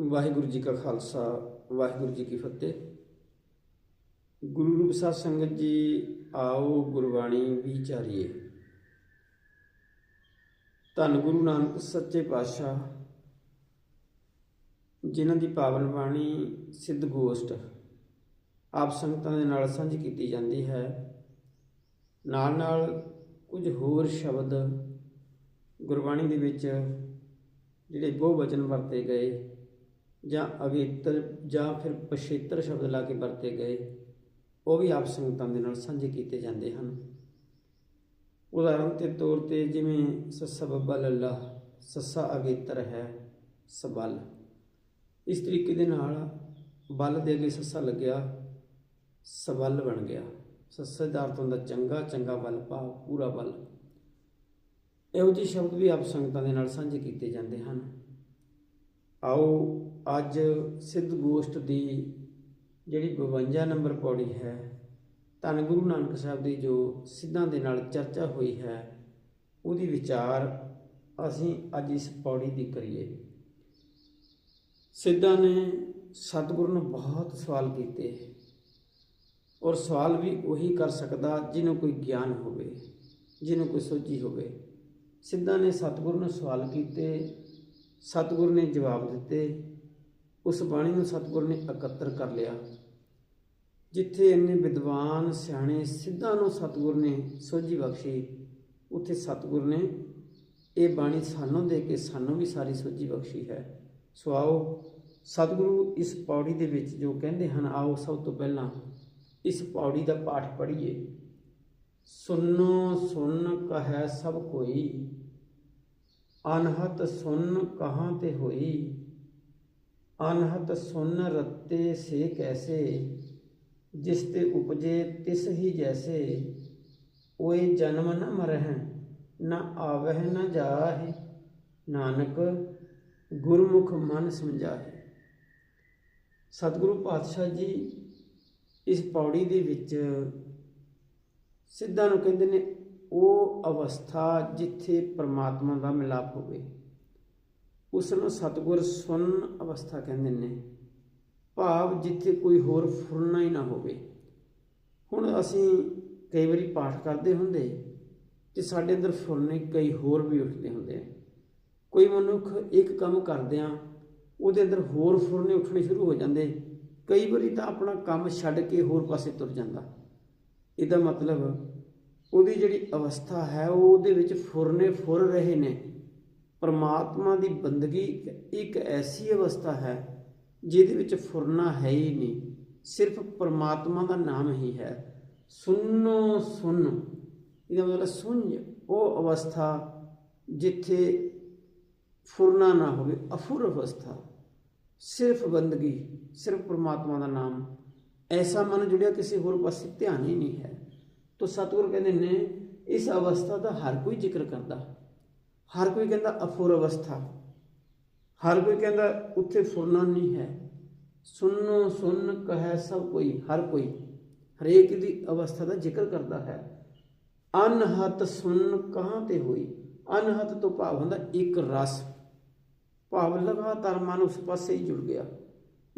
ਵਾਹਿਗੁਰੂ ਜੀ ਕਾ ਖਾਲਸਾ, ਵਾਹਿਗੁਰੂ ਜੀ ਕੀ ਫਤਿਹ। ਗੁਰੂ ਰੂਪ ਸਾਧ ਸੰਗਤ ਜੀ, ਆਓ ਗੁਰਬਾਣੀ ਵਿਚਾਰੀਏ। ਧੰਨ ਗੁਰੂ ਨਾਨਕ ਸੱਚੇ ਪਾਤਸ਼ਾਹ, ਜਿਨ੍ਹਾਂ ਦੀ ਪਾਵਨ ਬਾਣੀ ਸਿੱਧ ਗੋਸ਼ਟ ਆਪ ਸੰਗਤਾਂ ਦੇ ਨਾਲ ਸਾਂਝੀ ਕੀਤੀ ਜਾਂਦੀ ਹੈ। ਨਾਲ ਨਾਲ ਕੁਝ ਹੋਰ ਸ਼ਬਦ ਗੁਰਬਾਣੀ ਦੇ ਵਿੱਚ ਜਿਹੜੇ ਬਹੁ ਵਚਨ ਵਰਤੇ ਗਏ। ਜਾਂ ਅਗੇਤਰ ਜਾਂ ਫਿਰ ਪਛੇਤਰ ਸ਼ਬਦ ਲਾ ਕੇ ਵਰਤੇ ਗਏ, ਉਹ ਵੀ ਆਪ ਸੰਗਤਾਂ ਦੇ ਨਾਲ ਸਾਂਝੇ ਕੀਤੇ ਜਾਂਦੇ ਹਨ। ਉਦਾਹਰਨ ਦੇ ਤੌਰ ਤੇ ਜਿਵੇਂ, ਸੱਸਾ ਬੱਬਾ ਲੱਲਾ, ਸੱਸਾ ਅਗੇਤਰ ਹੈ ਸਬਲ ਇਸ ਤਰੀਕੇ ਦੇ ਨਾਲ ਬਲ ਦੇ ਅੱਗੇ ਸੱਸਾ ਲੱਗਿਆ ਸਬਲ ਬਣ ਗਿਆ। ਸੱਸੇ ਦਾ ਅਰਥ ਹੁੰਦਾ ਚੰਗਾ ਚੰਗਾ ਬਲ, ਭਾਵ ਪੂਰਾ ਬਲ। ਇਹੋ ਜਿਹੇ ਸ਼ਬਦ ਵੀ ਆਪ ਸੰਗਤਾਂ ਦੇ ਨਾਲ ਸਾਂਝੇ ਕੀਤੇ ਜਾਂਦੇ ਹਨ। ਆਓ ਅੱਜ ਸਿੱਧ ਗੋਸ਼ਟ ਦੀ ਜਿਹੜੀ 52 ਨੰਬਰ ਪੌੜੀ ਹੈ, ਧੰਨ ਗੁਰੂ ਨਾਨਕ ਸਾਹਿਬ ਦੀ ਜੋ ਸਿੱਧਾਂ ਦੇ ਨਾਲ ਚਰਚਾ ਹੋਈ ਹੈ, ਉਹਦੀ ਵਿਚਾਰ ਅਸੀਂ ਅੱਜ ਇਸ ਪੌੜੀ ਦੀ ਕਰੀਏ। ਸਿੱਧਾਂ ਨੇ ਸਤਿਗੁਰੂ ਨੂੰ ਬਹੁਤ ਸਵਾਲ ਕੀਤੇ ਔਰ ਸਵਾਲ ਵੀ ਉਹੀ ਕਰ ਸਕਦਾ ਜਿਹਨੂੰ ਕੋਈ ਗਿਆਨ ਹੋਵੇ, ਜਿਹਨੂੰ ਕੋਈ ਸੋਝੀ ਹੋਵੇ। ਸਿੱਧਾਂ ਨੇ ਸਤਿਗੁਰੂ ਨੂੰ ਸਵਾਲ ਕੀਤੇ ਸਤਿਗੁਰ ਨੇ ਜਵਾਬ ਦਿੱਤੇ। ਉਸ ਬਾਣੀ ਨੂੰ ਸਤਿਗੁਰ ਨੇ ਇਕੱਤਰ ਕਰ ਲਿਆ। ਜਿੱਥੇ ਇੰਨੇ ਵਿਦਵਾਨ ਸਿਆਣੇ ਸਿੱਧਾਂ ਨੂੰ ਸਤਿਗੁਰ ਨੇ ਸੋਝੀ ਬਖਸ਼ੀ, ਉੱਥੇ ਸਤਿਗੁਰ ਨੇ ਇਹ ਬਾਣੀ ਸਾਨੂੰ ਦੇ ਕੇ ਸਾਨੂੰ ਵੀ ਸਾਰੀ ਸੋਝੀ ਬਖਸ਼ੀ ਹੈ। ਸੋ ਆਓ, ਸਤਿਗੁਰੂ ਇਸ ਪੌੜੀ ਦੇ ਵਿੱਚ ਜੋ ਕਹਿੰਦੇ ਹਨ, ਆਓ ਸਭ ਤੋਂ ਪਹਿਲਾਂ ਇਸ ਪੌੜੀ ਦਾ ਪਾਠ ਪੜ੍ਹੀਏ। ਸੁਨੋ ਸੁਨ ਕਹੈ ਸਭ ਕੋਈ। ਅਨਹਤ ਸੁਨ ਕਹਾਂ ਤੇ ਹੋਈ? ਅਨਹਤ ਸੁਨ ਰੱਤੇ ਸੇ ਕੈਸੇ? ਜਿਸ ਤੇ ਉਪਜੇ ਤਿਸ ਹੀ ਜੈਸੇ? ਓਏ ਜਨਮ ਨ ਮਰਹਿ, ਨ ਆਵਹਿ ਨ ਜਾਹਿ। ਨਾਨਕ, ਗੁਰਮੁਖ ਮਨ ਸਮਝਾਏ ਸਤਿਗੁਰੂ ਪਾਤਸ਼ਾਹ ਜੀ, ਇਸ ਪੌੜੀ ਦੇ ਵਿੱਚ ਸਿੱਧਾਂ ਨੂੰ ਕਹਿੰਦੇ ਨੇ ਉਹ ਅਵਸਥਾ ਜਿੱਥੇ ਪਰਮਾਤਮਾ ਦਾ ਮਿਲਾਪ ਹੋਵੇ। ਉਸ ਨੂੰ ਸਤਿਗੁਰ ਸੁਨ ਅਵਸਥਾ ਕਹਿੰਦੇ ਨੇ। ਭਾਵ ਜਿੱਥੇ ਕੋਈ ਹੋਰ ਫੁਰਨਾ ਹੀ ਨਾ ਹੋਵੇ। ਹੁਣ ਅਸੀਂ ਕਈ ਵਾਰੀ ਪਾਠ ਕਰਦੇ ਹੁੰਦੇ ਤੇ ਸਾਡੇ ਅੰਦਰ ਫੁਰਨੇ ਕਈ ਹੋਰ ਵੀ ਉੱਠਦੇ ਹੁੰਦੇ ਆ। ਕੋਈ ਮਨੁੱਖ ਇੱਕ ਕੰਮ ਕਰਦਿਆਂ ਉਹਦੇ ਅੰਦਰ ਹੋਰ ਫੁਰਨੇ ਉੱਠਣੇ ਸ਼ੁਰੂ ਹੋ ਜਾਂਦੇ। ਕਈ ਵਾਰੀ ਤਾਂ ਆਪਣਾ ਕੰਮ ਛੱਡ ਕੇ ਹੋਰ ਪਾਸੇ ਤੁਰ ਜਾਂਦਾ। ਇਹਦਾ ਮਤਲਬ ਉਹਦੀ ਜਿਹੜੀ ਅਵਸਥਾ ਹੈ, ਉਹ ਉਹਦੇ ਵਿੱਚ ਫੁਰਨੇ ਫੁਰ ਰਹੇ ਨੇ। ਪਰਮਾਤਮਾ ਦੀ ਬੰਦਗੀ ਇੱਕ ਐਸੀ ਅਵਸਥਾ ਹੈ, ਜਿਹਦੇ ਵਿੱਚ ਫੁਰਨਾ ਹੈ ਹੀ ਨਹੀਂ। ਸਿਰਫ ਪਰਮਾਤਮਾ ਦਾ ਨਾਮ ਹੀ ਹੈ। ਸੁਨੋ ਸੁਨ। ਇਹਦਾ ਮਤਲਬ ਸੁੰਝ ਉਹ ਅਵਸਥਾ ਜਿੱਥੇ ਫੁਰਨਾ ਨਾ ਹੋਵੇ, ਅਫੁਰ ਅਵਸਥਾ। ਸਿਰਫ ਬੰਦਗੀ, ਸਿਰਫ ਪਰਮਾਤਮਾ ਦਾ ਨਾਮ। ਐਸਾ ਮਨ ਜੁੜਿਆ ਕਿਸੇ ਹੋਰ ਪਾਸੇ ਧਿਆਨ ਹੀ ਨਹੀਂ ਹੈ। ਤੋ ਸਤਿਗੁਰ ਕਹਿੰਦੇ ਨੇ, ਇਸ ਅਵਸਥਾ ਦਾ ਹਰ ਕੋਈ ਜ਼ਿਕਰ ਕਰਦਾ। ਹਰ ਕੋਈ ਕਹਿੰਦਾ ਅਫੁਰ ਅਵਸਥਾ। ਹਰ ਕੋਈ ਕਹਿੰਦਾ ਉੱਥੇ ਫੁਰਨਾ ਨਹੀਂ ਹੈ। ਸੁਨੋ ਸੁਨ ਕਹੈ ਸਭ ਕੋਈ, ਹਰ ਕੋਈ। ਹਰੇਕ ਦੀ ਅਵਸਥਾ ਦਾ ਜ਼ਿਕਰ ਕਰਦਾ ਹੈ। ਅਨਹਤ ਸੁਨ ਕਹਾਂ ਤੇ ਹੋਈ? ਅਨਹਤ ਤੋਂ ਭਾਵ ਹੁੰਦਾ ਇੱਕ ਰਸ। ਭਾਵ ਲਗਾਤਾਰ ਮਨ ਉਸ ਪਾਸੇ ਹੀ ਜੁੜ ਗਿਆ।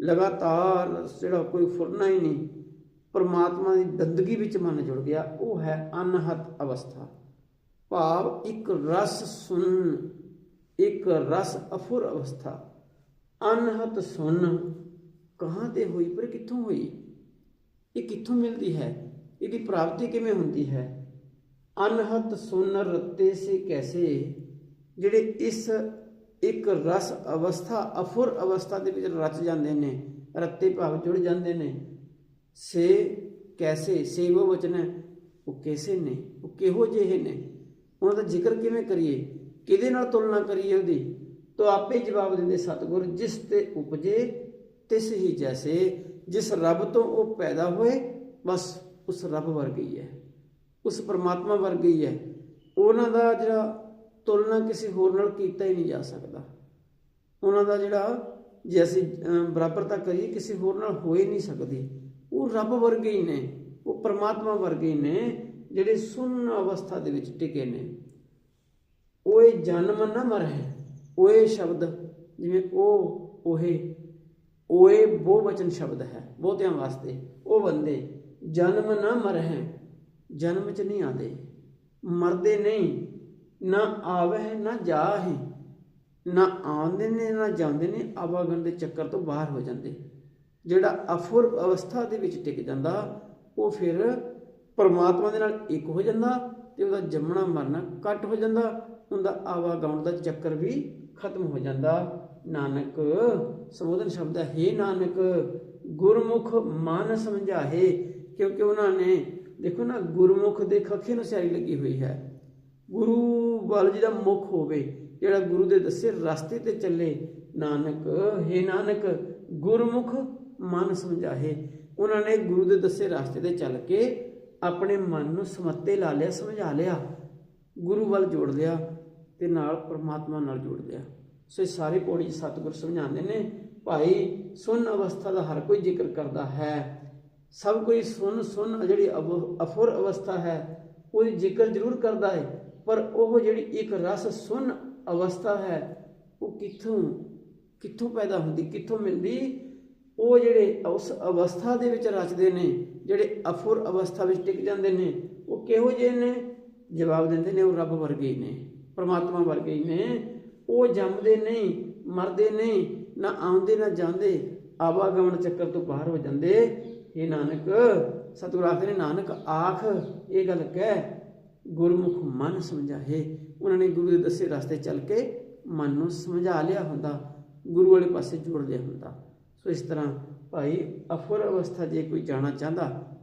ਲਗਾਤਾਰ ਜਿਹੜਾ ਕੋਈ ਫੁਰਨਾ ਹੀ ਨਹੀਂ। ਪਰਮਾਤਮਾ ਦੀ ਬੰਦਗੀ ਵਿੱਚ ਮਨ ਜੁੜ ਗਿਆ, ਉਹ ਹੈ ਅਨਹਤ ਅਵਸਥਾ। ਭਾਵ ਇੱਕ ਰਸ ਸੁਣ ਇੱਕ ਰਸ ਅਫੁਰ ਅਵਸਥਾ। ਅਨਹਤ ਸੁਨ ਕਹਾਂ ਤੇ ਹੋਈ, ਪਰ ਕਿੱਥੋਂ ਹੋਈ? ਇਹ ਕਿੱਥੋਂ ਮਿਲਦੀ ਹੈ? ਇਹਦੀ ਪ੍ਰਾਪਤੀ ਕਿਵੇਂ ਹੁੰਦੀ ਹੈ? ਅਨਹਤ ਸੁਨ ਰਤੇ ਸੇ ਕੈਸੇ? ਜਿਹੜੇ ਇਸ ਇੱਕ ਰਸ ਅਵਸਥਾ, ਅਫੁਰ ਅਵਸਥਾ ਦੇ ਵਿੱਚ ਰਚ ਜਾਂਦੇ ਨੇ, ਰੱਤੇ ਭਾਵ ਜੁੜ ਜਾਂਦੇ ਨੇ ਸੇ ਕੈਸੇ ਸੇਵੋ ਵਚਨ ਹੈ? ਉਹ ਕੈਸੇ ਨੇ? ਉਹ ਕਿਹੋ ਜਿਹੇ ਨੇ? ਉਹਨਾਂ ਦਾ ਜ਼ਿਕਰ ਕਿਵੇਂ ਕਰੀਏ? ਕਿਹਦੇ ਨਾਲ ਤੁਲਨਾ ਕਰੀਏ ਉਹਦੀ? ਤਾਂ ਆਪੇ ਜਵਾਬ ਦਿੰਦੇ ਸਤਿਗੁਰ, ਜਿਸ ਤੇ ਉਪਜੇ, ਤਿਸ ਹੀ ਜੈਸੇ। ਜਿਸ ਰੱਬ ਤੋਂ ਉਹ ਪੈਦਾ ਹੋਏ, ਬਸ ਉਸ ਰੱਬ ਵਰਗੀ ਹੈ। ਉਸ ਪਰਮਾਤਮਾ ਵਰਗੀ ਹੈ। ਉਹਨਾਂ ਦਾ ਜਿਹੜਾ ਤੁਲਨਾ ਕਿਸੇ ਹੋਰ ਨਾਲ ਕੀਤਾ ਹੀ ਨਹੀਂ ਜਾ ਸਕਦਾ। ਉਹਨਾਂ ਦਾ ਜਿਹੜਾ ਜੇ ਅਸੀਂ ਬਰਾਬਰਤਾ ਕਰੀਏ, ਕਿਸੇ ਹੋਰ ਨਾਲ ਹੋ ਹੀ ਨਹੀਂ ਸਕਦੀ। ਉਹ ਰੱਬ ਵਰਗੇ ਹੀ ਨੇ, ਉਹ ਪਰਮਾਤਮਾ ਵਰਗੇ ਹੀ ਨੇ, ਜਿਹੜੇ ਸੁੰਨ ਅਵਸਥਾ ਦੇ ਵਿੱਚ ਟਿਕੇ ਨੇ। ਉਹ ਇਹ ਜਨਮ ਨਾ ਮਰਹਿ ਇਹ ਸ਼ਬਦ, ਜਿਵੇਂ ਉਹ ਉਹੇ ਓਏ ਬਹੁ ਵਚਨ ਸ਼ਬਦ ਹੈ, ਬਹੁਤਿਆਂ ਵਾਸਤੇ। ਉਹ ਬੰਦੇ ਜਨਮ ਨਾ ਮਰਹਿ, ਜਨਮ ਚ ਨਹੀਂ ਆਦੇ ਮਰਦੇ ਨਹੀਂ, ਨਾ ਆਵਹਿ, ਨਾ ਜਾਹੇ, ਨਾ ਆਉਂਦੇ ਨੇ, ਨਾ ਜਾਂਦੇ ਨੇ, ਆਵਾਗਣ ਦੇ ਚੱਕਰ ਤੋਂ ਬਾਹਰ ਹੋ ਜਾਂਦੇ। ਜਿਹੜਾ ਅਫੁਰਬ ਅਵਸਥਾ ਦੇ ਵਿੱਚ ਟਿਕ ਜਾਂਦਾ, ਉਹ ਫਿਰ ਪਰਮਾਤਮਾ ਦੇ ਨਾਲ ਇੱਕ ਹੋ ਜਾਂਦਾ ਤੇ ਉਹਦਾ ਜੰਮਣਾ ਮਰਨਾ ਕੱਟ ਹੋ ਜਾਂਦਾ, ਉਹਦਾ ਆਵਾਗਾਉਣ ਦਾ ਚੱਕਰ ਵੀ ਖਤਮ ਹੋ ਜਾਂਦਾ। ਨਾਨਕ ਸੰਬੋਧਨ ਸ਼ਬਦ ਹੈ, "ਹੇ ਨਾਨਕ, ਗੁਰਮੁਖ ਮਨ ਸਮਝਾਏ ਕਿਉਂਕਿ ਉਹਨਾਂ ਨੇ, ਦੇਖੋ ਨਾ, ਗੁਰਮੁਖ ਦੇ ਖੱਖੇ ਨੂੰ ਸਿਆਰੀ ਲੱਗੀ ਹੋਈ ਹੈ। ਗੁਰੂ ਵੱਲ ਜਿਹਦਾ ਮੁਖ ਹੋਵੇ, ਜਿਹੜਾ ਗੁਰੂ ਦੇ ਦੱਸੇ ਰਸਤੇ ਤੇ ਚੱਲੇ, ਨਾਨਕ, ਹੈ ਨਾਨਕ, ਗੁਰਮੁਖ ਮਨ ਸਮਝਾਏ ਉਹਨਾਂ ਨੇ ਗੁਰੂ ਦੇ ਦੱਸੇ ਰਸਤੇ ਤੇ ਚੱਲ ਕੇ ਆਪਣੇ ਮਨ ਨੂੰ ਸਮੱਤੇ ਲਾ ਲਿਆ, ਸਮਝਾ ਲਿਆ। ਗੁਰੂ ਵੱਲ ਜੋੜ ਲਿਆ ਤੇ ਨਾਲ ਪਰਮਾਤਮਾ ਨਾਲ ਜੋੜ ਲਿਆ। ਸੋ ਇਹ ਸਾਰੀ ਪੌੜੀ ਸਤਿਗੁਰ ਸਮਝਾਉਂਦੇ ਨੇ, ਭਾਈ ਸੁਨ ਅਵਸਥਾ ਦਾ ਹਰ ਕੋਈ ਜ਼ਿਕਰ ਕਰਦਾ ਹੈ। ਸਭ ਕੋਈ ਸੁਨ ਸੁਨ ਜਿਹੜੀ ਅਵ- ਅਫੁਰ ਅਵਸਥਾ ਹੈ, ਉਹਦੀ ਜ਼ਿਕਰ ਜ਼ਰੂਰ ਕਰਦਾ ਹੈ ਪਰ ਉਹ ਜਿਹੜੀ ਇੱਕ ਰਸ ਸੁਨ ਅਵਸਥਾ ਹੈ, ਉਹ ਕਿੱਥੋਂ ਕਿੱਥੋਂ ਪੈਦਾ ਹੁੰਦੀ, ਕਿੱਥੋਂ ਮਿਲਦੀ? ਉਹ ਜਿਹੜੇ ਉਸ ਅਵਸਥਾ ਦੇ ਵਿੱਚ ਰਚਦੇ ਨੇ, ਜਿਹੜੇ ਅਫੁਰ ਅਵਸਥਾ ਵਿੱਚ ਟਿਕ ਜਾਂਦੇ ਨੇ, ਉਹ ਕਿਹੋ ਜਿਹੇ ਨੇ? ਜਵਾਬ ਦਿੰਦੇ ਨੇ ਉਹ ਰੱਬ ਵਰਗੇ ਹੀ ਨੇ, ਪਰਮਾਤਮਾ ਵਰਗੇ ਹੀ ਨੇ। ਉਹ ਜੰਮਦੇ ਨਹੀਂ, ਮਰਦੇ ਨਹੀਂ, ਨਾ ਆਉਂਦੇ, ਨਾ ਜਾਂਦੇ, ਆਵਾਗਮਨ ਚੱਕਰ ਤੋਂ ਬਾਹਰ ਹੋ ਜਾਂਦੇ। ਇਹ ਨਾਨਕ, ਸਤਿਗੁਰ ਆਖਦੇ ਨੇ, ਨਾਨਕ, ਆਖ, ਇਹ ਗੱਲ ਕਹਿ, ਗੁਰਮੁਖ ਮਨ ਸਮਝਾਏ ਉਹਨਾਂ ਨੇ ਗੁਰੂ ਦੇ ਦੱਸੇ ਰਸਤੇ ਚੱਲ ਕੇ ਮਨ ਨੂੰ ਸਮਝਾ ਲਿਆ ਹੁੰਦਾ, ਗੁਰੂ ਵਾਲੇ ਪਾਸੇ ਜੋੜ ਲਿਆ ਹੁੰਦਾ। ਸੋ ਇਸ ਤਰ੍ਹਾਂ ਭਾਈ ਅਫੁਰ ਅਵਸਥਾ ਜੇ ਕੋਈ ਜਾਣਾ ਚਾਹੁੰਦਾ,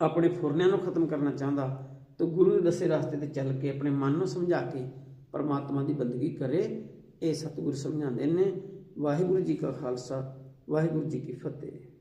ਆਪਣੇ ਫੁਰਨਿਆਂ ਨੂੰ ਖਤਮ ਕਰਨਾ ਚਾਹੁੰਦਾ, ਤਾਂ ਗੁਰੂ ਦੇ ਦੱਸੇ ਰਸਤੇ ਤੇ ਚੱਲ ਕੇ ਆਪਣੇ ਮਨ ਨੂੰ ਸਮਝਾ ਕੇ ਪਰਮਾਤਮਾ ਦੀ ਬੰਦਗੀ ਕਰੇ, ਇਹ ਸਤਿਗੁਰ ਸਮਝਾਉਂਦੇ ਨੇ। ਵਾਹਿਗੁਰੂ ਜੀ ਕਾ ਖਾਲਸਾ, ਵਾਹਿਗੁਰੂ ਜੀ ਕੀ ਫਤਿਹ।